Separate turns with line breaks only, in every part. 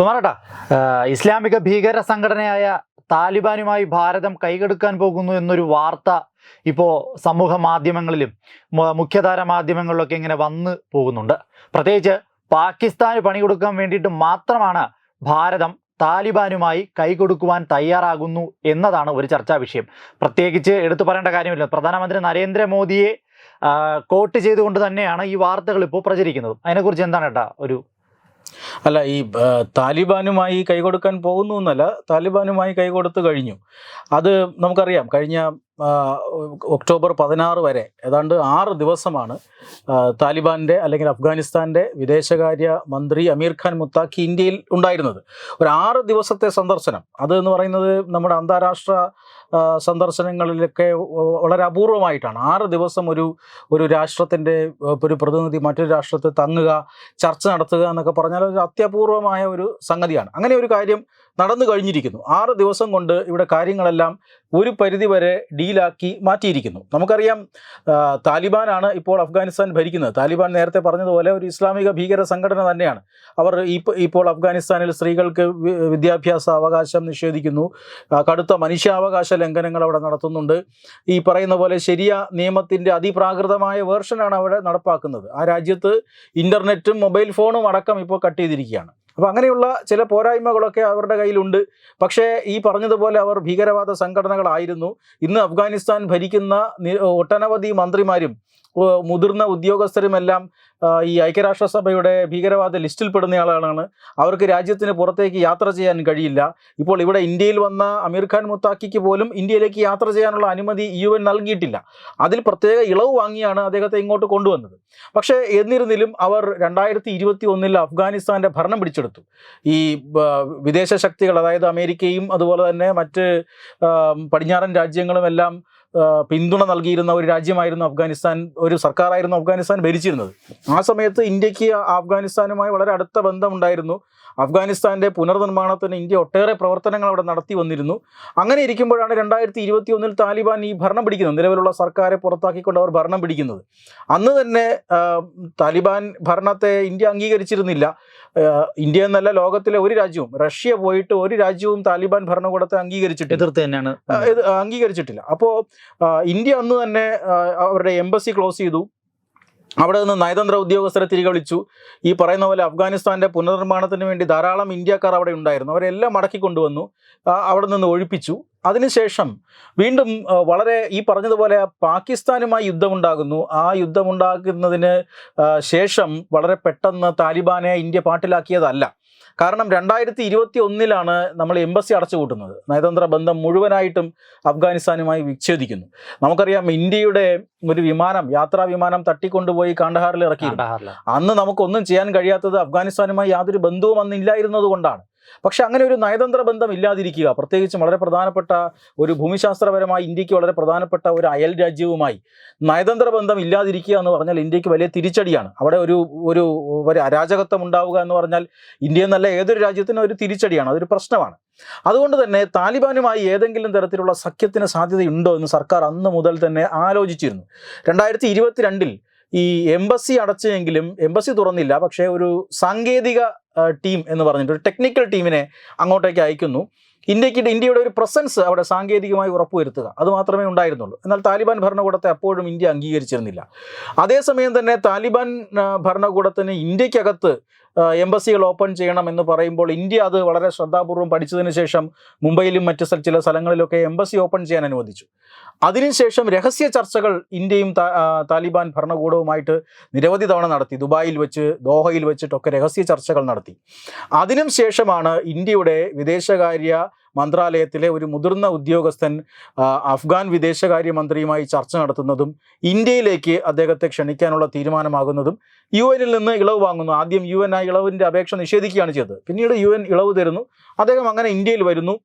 കുമാരട്ടാ ഏഹ് ഇസ്ലാമിക ഭീകര സംഘടനയായ താലിബാനുമായി ഭാരതം കൈകെടുക്കാൻ പോകുന്നു എന്നൊരു വാർത്ത ഇപ്പോൾ സമൂഹ മാധ്യമങ്ങളിലും മുഖ്യധാര മാധ്യമങ്ങളിലൊക്കെ ഇങ്ങനെ വന്ന് പോകുന്നുണ്ട്. പ്രത്യേകിച്ച് പാകിസ്ഥാന് പണി കൊടുക്കാൻ വേണ്ടിയിട്ട് മാത്രമാണ് ഭാരതം താലിബാനുമായി കൈകൊടുക്കുവാൻ തയ്യാറാകുന്നു എന്നതാണ് ഒരു ചർച്ചാ വിഷയം. പ്രത്യേകിച്ച് എടുത്തു പറയേണ്ട കാര്യമില്ല. പ്രധാനമന്ത്രി നരേന്ദ്രമോദിയെ കോട്ട് ചെയ്തുകൊണ്ട് തന്നെയാണ് ഈ വാർത്തകൾ ഇപ്പോൾ പ്രചരിക്കുന്നത്. അതിനെക്കുറിച്ച് എന്താണ് ഒരു
അല്ല ഈ താലിബാനുമായി കൈകൊടുക്കാൻ പോകുന്നു എന്നല്ല താലിബാനുമായി കൈകൊടുത്തു കഴിഞ്ഞു. അത് നമുക്കറിയാം. കഴിഞ്ഞ ഒക്ടോബർ പതിനാറ് വരെ ഏതാണ്ട് ആറ് ദിവസമാണ് താലിബാന്റെ അല്ലെങ്കിൽ അഫ്ഗാനിസ്ഥാന്റെ വിദേശകാര്യ മന്ത്രി അമീർ ഖാൻ മുത്താഖി ഇന്ത്യയിൽ ഉണ്ടായിരുന്നത്. ഒരു ആറ് ദിവസത്തെ സന്ദർശനം. അത് എന്ന് പറയുന്നത് നമ്മുടെ അന്താരാഷ്ട്ര സന്ദർശനങ്ങളിലൊക്കെ വളരെ അപൂർവമായിട്ടാണ്. ആറ് ദിവസം ഒരു ഒരു രാഷ്ട്രത്തിന്റെ ഒരു പ്രതിനിധി മറ്റൊരു രാഷ്ട്രത്തെ തങ്ങുക ചർച്ച നടത്തുക എന്നൊക്കെ പറഞ്ഞാൽ ഒരു അത്യപൂർവമായ ഒരു സംഗതിയാണ്. അങ്ങനെ ഒരു കാര്യം നടന്നു കഴിഞ്ഞിരിക്കുന്നു. ആറ് ദിവസം കൊണ്ട് ഇവിടെ കാര്യങ്ങളെല്ലാം ഒരു പരിധിവരെ ഡീലാക്കി മാറ്റിയിരിക്കുന്നു. നമുക്കറിയാം താലിബാനാണ് ഇപ്പോൾ അഫ്ഗാനിസ്ഥാൻ ഭരിക്കുന്നത്. താലിബാൻ നേരത്തെ പറഞ്ഞതുപോലെ ഒരു ഇസ്ലാമിക ഭീകര സംഘടന തന്നെയാണ്. അവർ ഇപ്പോൾ അഫ്ഗാനിസ്ഥാനിൽ സ്ത്രീകൾക്ക് വിദ്യാഭ്യാസ അവകാശം നിഷേധിക്കുന്നു. കടുത്ത മനുഷ്യാവകാശ ലംഘനങ്ങൾ അവിടെ നടത്തുന്നുണ്ട്. ഈ പറയുന്ന പോലെ ശരിയ നിയമത്തിന്റെ അതിപ്രാകൃതമായ വേർഷനാണ് അവിടെ നടപ്പാക്കുന്നത്. ആ രാജ്യത്ത് ഇന്റർനെറ്റും മൊബൈൽ ഫോണും അടക്കം ഇപ്പോൾ കട്ട് ചെയ്തിരിക്കുകയാണ്. അപ്പോൾ അങ്ങനെയുള്ള ചില പോരായ്മകളൊക്കെ അവരുടെ കയ്യിലുണ്ട്. പക്ഷേ ഈ പറഞ്ഞതുപോലെ അവർ ഭീകരവാദ സംഘടനകളായിരുന്നു. ഇന്ന് അഫ്ഗാനിസ്ഥാൻ ഭരിക്കുന്ന ഒട്ടനവധി മന്ത്രിമാരും മുതിർന്ന ഉദ്യോഗസ്ഥരുമെല്ലാം ഈ ഐക്യരാഷ്ട്രസഭയുടെ ഭീകരവാദ ലിസ്റ്റിൽപ്പെടുന്ന ആളാണ്. അവർക്ക് രാജ്യത്തിന് പുറത്തേക്ക് യാത്ര ചെയ്യാൻ കഴിയില്ല. ഇപ്പോൾ ഇവിടെ ഇന്ത്യയിൽ വന്ന അമീർ ഖാൻ മുത്താക്കിക്ക് പോലും ഇന്ത്യയിലേക്ക് യാത്ര ചെയ്യാനുള്ള അനുമതി യു എൻ നൽകിയിട്ടില്ല. അതിൽ പ്രത്യേക ഇളവ് വാങ്ങിയാണ് അദ്ദേഹത്തെ ഇങ്ങോട്ട് കൊണ്ടുവന്നത്. പക്ഷേ എന്നിരുന്നിലും അവർ രണ്ടായിരത്തി ഇരുപത്തി ഒന്നിൽ അഫ്ഗാനിസ്ഥാന്റെ ഭരണം പിടിച്ചെടുത്തു. ഈ വിദേശ ശക്തികൾ അതായത് അമേരിക്കയും അതുപോലെ തന്നെ മറ്റ് പടിഞ്ഞാറൻ രാജ്യങ്ങളും എല്ലാം പിന്തുണ നൽകിയിരുന്ന ഒരു രാജ്യമായിരുന്നു അഫ്ഗാനിസ്ഥാൻ ഒരു സർക്കാരായിരുന്നു അഫ്ഗാനിസ്ഥാൻ ഭരിച്ചിരുന്നത്. ആ സമയത്ത് ഇന്ത്യയ്ക്ക് അഫ്ഗാനിസ്ഥാനുമായി വളരെ അടുത്ത ബന്ധമുണ്ടായിരുന്നു. അഫ്ഗാനിസ്ഥാന്റെ പുനർനിർമ്മാണത്തിന് ഇന്ത്യ ഒട്ടേറെ പ്രവർത്തനങ്ങൾ അവിടെ നടത്തി വന്നിരുന്നു. അങ്ങനെ ഇരിക്കുമ്പോഴാണ് രണ്ടായിരത്തി ഇരുപത്തി ഒന്നിൽ താലിബാൻ ഈ ഭരണം പിടിക്കുന്നത്. നിലവിലുള്ള സർക്കാരെ പുറത്താക്കിക്കൊണ്ട് അവർ ഭരണം പിടിക്കുന്നത്. അന്ന് തന്നെ താലിബാൻ ഭരണത്തെ ഇന്ത്യ അംഗീകരിച്ചിരുന്നില്ല. ഇന്ത്യ എന്നല്ല ലോകത്തിലെ ഒരു രാജ്യവും. റഷ്യ പോയിട്ട് ഒരു രാജ്യവും താലിബാൻ ഭരണകൂടത്തെ അംഗീകരിച്ചിട്ടില്ല.
എതിർത്ത് തന്നെയാണ്
അംഗീകരിച്ചിട്ടില്ല. അപ്പോൾ ഇന്ത്യ അന്ന് തന്നെ അവരുടെ എംബസി ക്ലോസ് ചെയ്തു. അവിടെ നിന്ന് നയതന്ത്ര ഉദ്യോഗസ്ഥരെ തിരികെ വിളിച്ചു. ഈ പറയുന്ന പോലെ അഫ്ഗാനിസ്ഥാന്റെ പുനർനിർമ്മാണത്തിന് വേണ്ടി ധാരാളം ഇന്ത്യക്കാർ അവിടെ ഉണ്ടായിരുന്നു. അവരെല്ലാം മടക്കി കൊണ്ടുവന്നു. അവിടെ നിന്ന് ഒഴിപ്പിച്ചു. അതിനുശേഷം വീണ്ടും വളരെ ഈ പറഞ്ഞതുപോലെ പാകിസ്ഥാനുമായി യുദ്ധമുണ്ടാകുന്നു. ആ യുദ്ധമുണ്ടാകുന്നതിന് ശേഷം വളരെ പെട്ടെന്ന് താലിബാനെ ഇന്ത്യ പാട്ടിലാക്കിയതല്ല. കാരണം രണ്ടായിരത്തി ഇരുപത്തി ഒന്നിലാണ് നമ്മൾ എംബസി അടച്ചുപൂട്ടുന്നത്. നയതന്ത്ര ബന്ധം മുഴുവനായിട്ടും അഫ്ഗാനിസ്ഥാനുമായി വിച്ഛേദിക്കുന്നു. നമുക്കറിയാം ഇന്ത്യയുടെ ഒരു വിമാനം യാത്രാ വിമാനം തട്ടിക്കൊണ്ടുപോയി കാണ്ഡഹാറിൽ ഇറക്കി അന്ന് നമുക്കൊന്നും ചെയ്യാൻ കഴിയാത്തത് അഫ്ഗാനിസ്ഥാനുമായി യാതൊരു ബന്ധവും അന്ന് ഇല്ലായിരുന്നത് കൊണ്ടാണ് പക്ഷെ അങ്ങനെ ഒരു നയതന്ത്ര ബന്ധം ഇല്ലാതിരിക്കുക പ്രത്യേകിച്ചും വളരെ പ്രധാനപ്പെട്ട ഒരു ഭൂമിശാസ്ത്രപരമായി ഇന്ത്യയ്ക്ക് വളരെ പ്രധാനപ്പെട്ട ഒരു അയൽ രാജ്യവുമായി നയതന്ത്ര ബന്ധം ഇല്ലാതിരിക്കുക എന്ന് പറഞ്ഞാൽ ഇന്ത്യയ്ക്ക് വലിയ തിരിച്ചടിയാണ്. അവിടെ ഒരു ഒരു ഒരു അരാജകത്വം ഉണ്ടാവുക എന്ന് പറഞ്ഞാൽ ഇന്ത്യ എന്നല്ല ഏതൊരു രാജ്യത്തിനും ഒരു തിരിച്ചടിയാണ് അതൊരു പ്രശ്നമാണ്. അതുകൊണ്ട് തന്നെ താലിബാനുമായി ഏതെങ്കിലും തരത്തിലുള്ള സഖ്യത്തിന് സാധ്യതയുണ്ടോ എന്ന് സർക്കാർ അന്ന് മുതൽ തന്നെ ആലോചിച്ചിരുന്നു. രണ്ടായിരത്തി ഇരുപത്തിരണ്ടിൽ ഈ എംബസി അടച്ചെങ്കിലും എംബസി തുറന്നില്ല പക്ഷേ ഒരു സാങ്കേതിക ടീം എന്ന് പറഞ്ഞിട്ട് ഒരു ടെക്നിക്കൽ ടീമിനെ അങ്ങോട്ടേക്ക് അയക്കുന്നു. ഇന്ത്യയ്ക്ക് ഇന്ത്യയുടെ ഒരു പ്രസൻസ് അവിടെ സാങ്കേതികമായി ഉറപ്പുവരുത്തുക. അത് മാത്രമേ ഉണ്ടായിരുന്നുള്ളൂ. എന്നാൽ താലിബാൻ ഭരണകൂടത്തെ അപ്പോഴും ഇന്ത്യ അംഗീകരിച്ചിരുന്നില്ല. അതേസമയം തന്നെ താലിബാൻ ഭരണകൂടത്തിന് ഇന്ത്യക്കകത്ത് എംബസികൾ ഓപ്പൺ ചെയ്യണം എന്ന് പറയുമ്പോൾ ഇന്ത്യ അത് വളരെ ശ്രദ്ധാപൂർവം പഠിച്ചതിന് ശേഷം മുംബൈയിലും മറ്റ് ചില സ്ഥലങ്ങളിലൊക്കെ എംബസി ഓപ്പൺ ചെയ്യാൻ അനുവദിച്ചു. അതിനുശേഷം രഹസ്യ ചർച്ചകൾ ഇന്ത്യയും താലിബാൻ ഭരണകൂടവുമായിട്ട് നിരവധി തവണ നടത്തി. ദുബായിൽ വെച്ച് ദോഹയിൽ വെച്ചിട്ടൊക്കെ രഹസ്യ ചർച്ചകൾ നടത്തി. അതിനും ശേഷമാണ് ഇന്ത്യയുടെ വിദേശകാര്യ മന്ത്രാലയത്തിലെ ഒരു മുതിർന്ന ഉദ്യോഗസ്ഥൻ അഫ്ഗാൻ വിദേശകാര്യമന്ത്രിയുമായി ചർച്ച നടത്തുന്നതും ഇന്ത്യയിലേക്ക് അദ്ദേഹത്തെ ക്ഷണിക്കാനുള്ള തീരുമാനമാകുന്നതും യു എനിൽ നിന്ന് ഇളവ് വാങ്ങുന്നു. ആദ്യം യു എൻ ആ ഇളവിന്റെ അപേക്ഷ നിഷേധിക്കുകയാണ് ചെയ്തത്. പിന്നീട് യു എൻ ഇളവ് തരുന്നു. അദ്ദേഹം അങ്ങനെ ഇന്ത്യയിൽ വരുന്നു.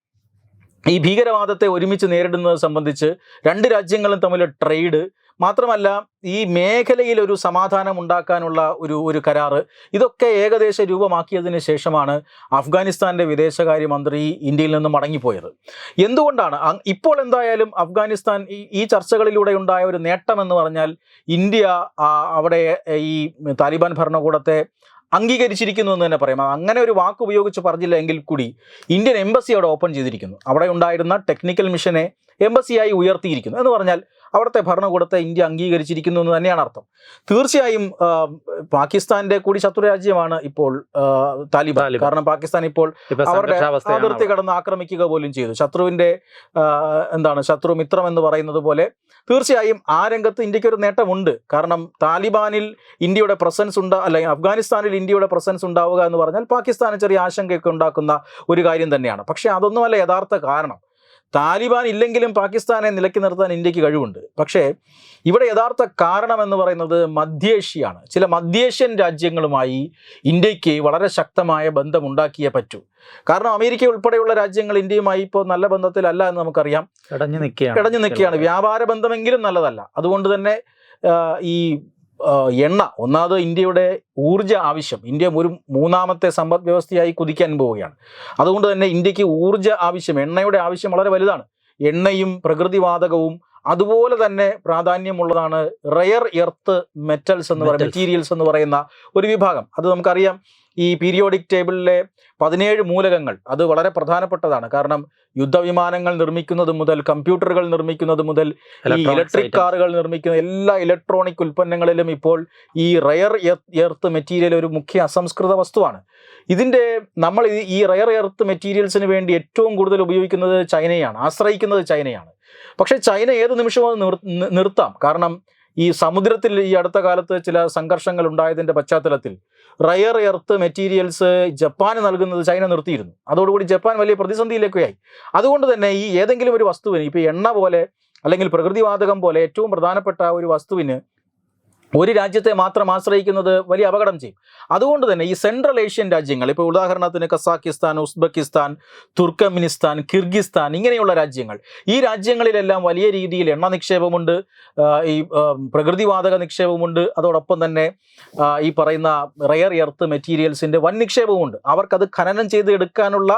ഈ ഭീകരവാദത്തെ ഒരുമിച്ച് നേരിടുന്നത് സംബന്ധിച്ച് രണ്ട് രാജ്യങ്ങളും തമ്മിൽ ട്രേഡ് മാത്രമല്ല ഈ മേഖലയിൽ ഒരു സമാധാനം ഉണ്ടാക്കാനുള്ള ഒരു ഒരു കരാറ് ഇതൊക്കെ ഏകദേശ രൂപമാക്കിയതിന് ശേഷമാണ് അഫ്ഗാനിസ്ഥാന്റെ വിദേശകാര്യമന്ത്രി ഇന്ത്യയിൽ നിന്ന് മടങ്ങിപ്പോയത്. എന്തുകൊണ്ടാണ്? ഇപ്പോൾ എന്തായാലും അഫ്ഗാനിസ്ഥാൻ ഈ ചർച്ചകളിലൂടെ ഉണ്ടായ ഒരു നേട്ടം എന്ന് പറഞ്ഞാൽ ഇന്ത്യ അവിടെ ഈ താലിബാൻ ഭരണകൂടത്തെ അംഗീകരിച്ചിരിക്കുന്നു എന്ന് തന്നെ പറയാം. അങ്ങനെ ഒരു വാക്ക് ഉപയോഗിച്ച് പറഞ്ഞില്ല എങ്കിൽ കൂടി ഇന്ത്യൻ എംബസി അവിടെ ഓപ്പൺ ചെയ്തിരിക്കുന്നു. അവിടെ ഉണ്ടായിരുന്ന ടെക്നിക്കൽ മിഷനെ എംബസിയായി ഉയർത്തിയിരിക്കുന്നു എന്ന് പറഞ്ഞാൽ അവിടുത്തെ ഭരണകൂടത്തെ ഇന്ത്യ അംഗീകരിച്ചിരിക്കുന്നു എന്ന് തന്നെയാണ് അർത്ഥം. തീർച്ചയായും പാകിസ്ഥാന്റെ കൂടി ശത്രു രാജ്യമാണ് ഇപ്പോൾ താലിബാൻ. കാരണം പാകിസ്ഥാൻ ഇപ്പോൾ
ഇപ്പൊ
അവരുടെ അതിർത്തി കടന്ന് ആക്രമിക്കുക പോലും ചെയ്തു. ശത്രുവിന്റെ എന്താണ് ശത്രു മിത്രം എന്ന് പറയുന്നത് പോലെ തീർച്ചയായും ആ രംഗത്ത് ഇന്ത്യയ്ക്ക് ഒരു നേട്ടമുണ്ട്. കാരണം താലിബാനിൽ ഇന്ത്യയുടെ പ്രസൻസ് ഉണ്ടാ അല്ലെങ്കിൽ അഫ്ഗാനിസ്ഥാനിൽ ഇന്ത്യയുടെ പ്രസൻസ് ഉണ്ടാവുക എന്ന് പറഞ്ഞാൽ പാകിസ്ഥാന് ചെറിയ ആശങ്കയൊക്കെ ഉണ്ടാക്കുന്ന ഒരു കാര്യം തന്നെയാണ്. പക്ഷേ അതൊന്നുമല്ല യഥാർത്ഥ കാരണം. താലിബാൻ ഇല്ലെങ്കിലും പാകിസ്ഥാനെ നിലയ്ക്ക് നിർത്താൻ ഇന്ത്യയ്ക്ക് കഴിവുണ്ട്. പക്ഷേ ഇവിടെ യഥാർത്ഥ കാരണം എന്ന് പറയുന്നത് മധ്യേഷ്യയാണ്. ചില മധ്യേഷ്യൻ രാജ്യങ്ങളുമായി ഇന്ത്യയ്ക്ക് വളരെ ശക്തമായ ബന്ധമുണ്ടാക്കിയേ പറ്റൂ. കാരണം അമേരിക്ക ഉൾപ്പെടെയുള്ള രാജ്യങ്ങൾ ഇന്ത്യയുമായി ഇപ്പോൾ നല്ല ബന്ധത്തിലല്ല എന്ന് നമുക്കറിയാം.
കിടഞ്ഞു നിൽക്കുകയാണ്.
കിടഞ്ഞു നിൽക്കുകയാണ്. വ്യാപാര ബന്ധമെങ്കിലും നല്ലതല്ല. അതുകൊണ്ട് തന്നെ ഈ എണ്ണ ഒന്നാമത് ഇന്ത്യയുടെ ഊർജ ആവശ്യം. ഇന്ത്യ ഒരു മൂന്നാമത്തെ സമ്പദ് വ്യവസ്ഥയായി കുതിക്കാൻ പോവുകയാണ്. അതുകൊണ്ട് തന്നെ ഇന്ത്യയ്ക്ക് ഊർജ ആവശ്യം എണ്ണയുടെ ആവശ്യം വളരെ വലുതാണ്. എണ്ണയും പ്രകൃതിവാതകവും അതുപോലെ തന്നെ പ്രാധാന്യമുള്ളതാണ് റയർ എർത്ത് മെറ്റൽസ് എന്ന് പറയുന്ന മെറ്റീരിയൽസ് എന്ന് പറയുന്ന ഒരു വിഭാഗം. അത് നമുക്കറിയാം ഈ പീരിയോഡിക് ടേബിളിലെ പതിനേഴ് മൂലകങ്ങൾ അത് വളരെ പ്രധാനപ്പെട്ടതാണ്. കാരണം യുദ്ധവിമാനങ്ങൾ നിർമ്മിക്കുന്നത് മുതൽ കമ്പ്യൂട്ടറുകൾ നിർമ്മിക്കുന്നത് മുതൽ ഈ ഇലക്ട്രിക് കാറുകൾ നിർമ്മിക്കുന്ന എല്ലാ ഇലക്ട്രോണിക് ഉൽപ്പന്നങ്ങളിലും ഇപ്പോൾ ഈ റയർ എർത്ത് മെറ്റീരിയൽ ഒരു മുഖ്യ അസംസ്കൃത വസ്തുവാണ്. ഇതിന്റെ നമ്മൾ ഈ- റയർ എർത്ത് മെറ്റീരിയൽസിന് വേണ്ടി ഏറ്റവും കൂടുതൽ ഉപയോഗിക്കുന്നത് ചൈനയാണ് ആശ്രയിക്കുന്നത് ചൈനയാണ്. പക്ഷേ ചൈന ഏത് നിമിഷവും അത് നിർത്താം. കാരണം ഈ സമുദ്രത്തിൽ ഈ അടുത്ത കാലത്ത് ചില സംഘർഷങ്ങൾ ഉണ്ടായതിന്റെ പശ്ചാത്തലത്തിൽ റയർ എർത്ത് മെറ്റീരിയൽസ് ജപ്പാന് നൽകുന്നത് ചൈന നിർത്തിയിരുന്നു. അതോടുകൂടി ജപ്പാൻ വലിയ പ്രതിസന്ധിയിലേക്കായി അതുകൊണ്ട് തന്നെ ഈ ഏതെങ്കിലും ഒരു വസ്തുവിന് ഇപ്പോൾ എണ്ണ പോലെ അല്ലെങ്കിൽ പ്രകൃതിവാതകം പോലെ ഏറ്റവും പ്രധാനപ്പെട്ട ഒരു വസ്തുവിന് ഒരു രാജ്യത്തെ മാത്രം ആശ്രയിക്കുന്നത് വലിയ അപകടം ചെയ്യും. അതുകൊണ്ട് തന്നെ ഈ സെൻട്രൽ ഏഷ്യൻ രാജ്യങ്ങൾ ഇപ്പോൾ ഉദാഹരണത്തിന് കസാക്കിസ്ഥാൻ ഉസ്ബെക്കിസ്ഥാൻ തുർക്കമിനിസ്ഥാൻ കിർഗിസ്ഥാൻ ഇങ്ങനെയുള്ള രാജ്യങ്ങൾ ഈ രാജ്യങ്ങളിലെല്ലാം വലിയ രീതിയിൽ എണ്ണ നിക്ഷേപമുണ്ട് ഈ പ്രകൃതിവാതക നിക്ഷേപമുണ്ട് അതോടൊപ്പം തന്നെ ഈ പറയുന്ന റയർ എർത്ത് മെറ്റീരിയൽസിന്റെ വൻ നിക്ഷേപവുമുണ്ട്. അവർക്കത് ഖനനം ചെയ്ത് എടുക്കാനുള്ള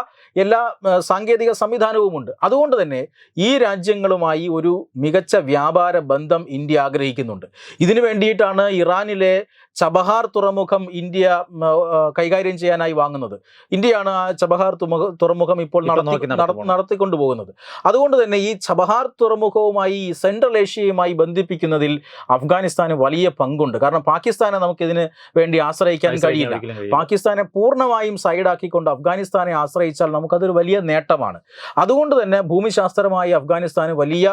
എല്ലാ സാങ്കേതിക സംവിധാനവുമുണ്ട്. അതുകൊണ്ട് തന്നെ ഈ രാജ്യങ്ങളുമായി ഒരു മികച്ച വ്യാപാര ബന്ധം ഇന്ത്യ ആഗ്രഹിക്കുന്നുണ്ട്. ഇതിനു വേണ്ടിയിട്ടാണ് ഇറാനിലെ ചബഹാർ തുറമുഖം ഇന്ത്യ കൈകാര്യം ചെയ്യാനായി വാങ്ങുന്നത്. ഇന്ത്യയാണ് ആ ചബഹാർ തുറമുഖ തുറമുഖം ഇപ്പോൾ. നടത്തിക്കൊണ്ടു പോകുന്നത് അതുകൊണ്ട് തന്നെ ഈ ചബഹാർ തുറമുഖവുമായി സെൻട്രൽ ഏഷ്യയുമായി ബന്ധിപ്പിക്കുന്നതിൽ അഫ്ഗാനിസ്ഥാന് വലിയ പങ്കുണ്ട്. കാരണം പാകിസ്ഥാനെ നമുക്കിതിന് വേണ്ടി ആശ്രയിക്കാൻ കഴിയില്ല. പാകിസ്ഥാനെ പൂർണമായും സൈഡാക്കിക്കൊണ്ട് അഫ്ഗാനിസ്ഥാനെ ആശ്രയിച്ചാൽ നമുക്കതൊരു വലിയ നേട്ടമാണ്. അതുകൊണ്ട് തന്നെ ഭൂമിശാസ്ത്രമായി അഫ്ഗാനിസ്ഥാന് വലിയ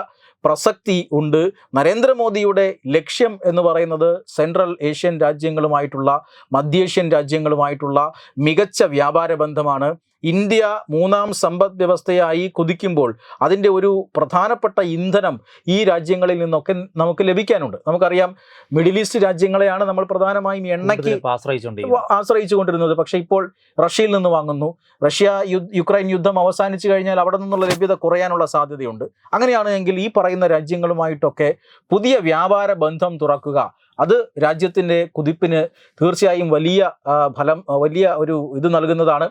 പ്രസക്തി ഉണ്ട്. നരേന്ദ്രമോദിയുടെ ലക്ഷ്യം എന്ന് പറയുന്നത് സെൻട്രൽ ഏഷ്യൻ രാജ്യങ്ങളുമായിട്ടുള്ള മധ്യേഷ്യൻ രാജ്യങ്ങളുമായിട്ടുള്ള മികച്ച വ്യാപാര ബന്ധമാണ്. ഇന്ത്യ മൂന്നാം സമ്പദ് വ്യവസ്ഥയായി കുതിക്കുമ്പോൾ അതിന്റെ ഒരു പ്രധാനപ്പെട്ട ഇന്ധനം ഈ രാജ്യങ്ങളിൽ നിന്നൊക്കെ നമുക്ക് ലഭിക്കാനുണ്ട്. നമുക്കറിയാം മിഡിൽ ഈസ്റ്റ് രാജ്യങ്ങളെയാണ് നമ്മൾ പ്രധാനമായും എണ്ണയ്ക്ക്
ആശ്രയിച്ചുകൊണ്ടിരുന്നത് ഇപ്പൊ
ആശ്രയിച്ചു കൊണ്ടിരുന്നത് പക്ഷേ ഇപ്പോൾ റഷ്യയിൽ നിന്ന് വാങ്ങുന്നു. റഷ്യ യുക്രൈൻ യുദ്ധം അവസാനിച്ചു കഴിഞ്ഞാൽ അവിടെ നിന്നുള്ള ലഭ്യത കുറയാനുള്ള സാധ്യതയുണ്ട്. അങ്ങനെയാണെങ്കിൽ ഈ പറയുന്ന രാജ്യങ്ങളുമായിട്ടൊക്കെ പുതിയ വ്യാപാര ബന്ധം തുറക്കുക. അത് രാജ്യത്തിന്റെ കുതിപ്പിന് തീർച്ചയായും വലിയ ഫലം വലിയ ഒരു ഇത് നൽകുന്നതാണ്.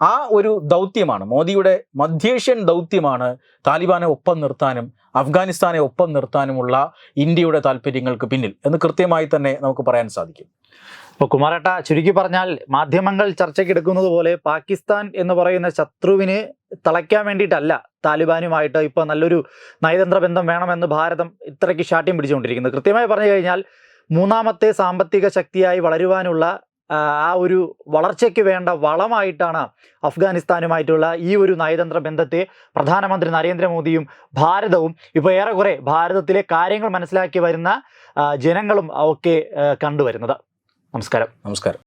ആ ഒരു ദൗത്യമാണ് മോദിയുടെ മധ്യേഷ്യൻ ദൗത്യമാണ് താലിബാനെ ഒപ്പം നിർത്താനും അഫ്ഗാനിസ്ഥാനെ ഒപ്പം നിർത്താനുമുള്ള ഇന്ത്യയുടെ താല്പര്യങ്ങൾക്ക് പിന്നിൽ എന്ന് കൃത്യമായി തന്നെ നമുക്ക് പറയാൻ സാധിക്കും.
ഇപ്പോൾ കുമാരേട്ട ചുരുക്കി പറഞ്ഞാൽ മാധ്യമങ്ങൾ ചർച്ചയ്ക്കെടുക്കുന്നത് പോലെ പാകിസ്ഥാൻ എന്ന് പറയുന്ന ശത്രുവിന് തളയ്ക്കാൻ വേണ്ടിയിട്ടല്ല താലിബാനുമായിട്ട് ഇപ്പോൾ നല്ലൊരു നയതന്ത്ര ബന്ധം വേണമെന്ന് ഭാരതം ഇത്രയ്ക്ക് ശാഠ്യം പിടിച്ചുകൊണ്ടിരിക്കുന്നത് കൃത്യമായി പറഞ്ഞു കഴിഞ്ഞാൽ മൂന്നാമത്തെ സാമ്പത്തിക ശക്തിയായി വളരുവാനുള്ള ആ, ഒരു വളർച്ചയ്ക്ക് വേണ്ട വളമായിട്ടാണ് അഫ്ഗാനിസ്ഥാനുമായിട്ടുള്ള ഈ ഒരു നയതന്ത്ര ബന്ധത്തെ പ്രധാനമന്ത്രി നരേന്ദ്രമോദിയും ഭാരതവും ഇപ്പോൾ ഏറെക്കുറെ ഭാരതത്തിലെ കാര്യങ്ങൾ മനസ്സിലാക്കി വരുന്ന ജനങ്ങളും ഒക്കെ കണ്ടുവരുന്നത്. നമസ്കാരം.
നമസ്കാരം.